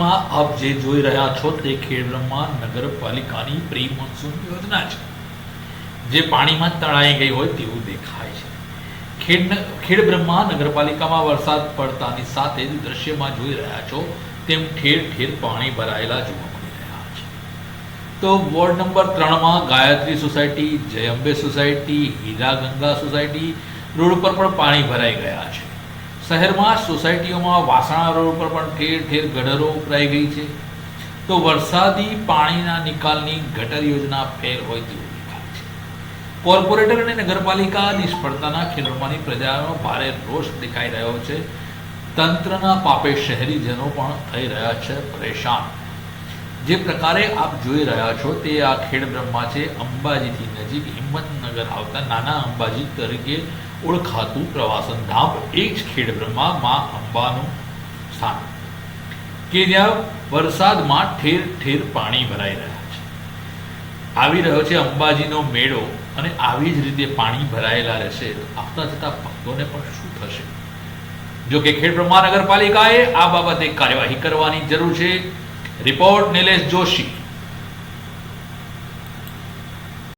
દ્રશ્યમાં આપ જે જોઈ રહ્યા છો તે ખેડબ્રહ્મા નગરપાલિકાની પ્રી મોન્સૂન યોજના છે. જે પાણીમાં તણાઈ ગઈ હોય તેવું દેખાય છે. ખેડ ખેડબ્રહ્મા નગરપાલિકામાં વરસાદ પડતાની સાથે જ દ્રશ્યમાં જોઈ રહ્યા છો તેમ ઠેર ઠેર પાણી ભરાયેલા જોવા મળી રહ્યા છે. તો વોર્ડ નંબર ત્રણમાં Gayatri society, Jayambe society Hira Ganga society road પર પણ પાણી ભરાઈ ગયા છે. શહેરમાં સોસાયટીઓમાં વાસણા રોડ પર પણ ઠેર ઠેર ગટરો ઉભરાઈ ગઈ છે. તો વરસાદી પાણીના નિકાલની ગટર યોજના ફેર હોય તેવું દેખાય છે. કોર્પોરેટર અને નગરપાલિકા નિષ્ફળતાના ખેડૂતોની પ્રજાનો ભારે રોષ દેખાઈ રહ્યો છે. તંત્રના પાપે શહેરીજનો પણ થઈ રહ્યા છે પરેશાન. જે પ્રકારે આપ જોઈ રહ્યા છો તે આ ખેડબ્રહ્મા છે અંબાજીથી નજીક હિંમતનગર આવતા નાના અંબાજી તરીકે ઓળખાતું પ્રવાસન ધામ એ જ ખેડબ્રહ્મા મા અંબાનું સ્થાન. કે જ્યાં વરસાદમાં ઠેર ઠેર પાણી ભરાઈ રહ્યા છે. આવી રહ્યો છે અંબાજીનો મેળો અને આવી જ રીતે પાણી ભરાયેલા રહેશે તો આવતા જતા ભક્તોને પણ શું થશે? જો કે ખેડબ્રહ્મા નગરપાલિકાએ આ બાબતે કાર્યવાહી કરવાની જરૂર છે. રિપોર્ટ નિલેશ જોશી.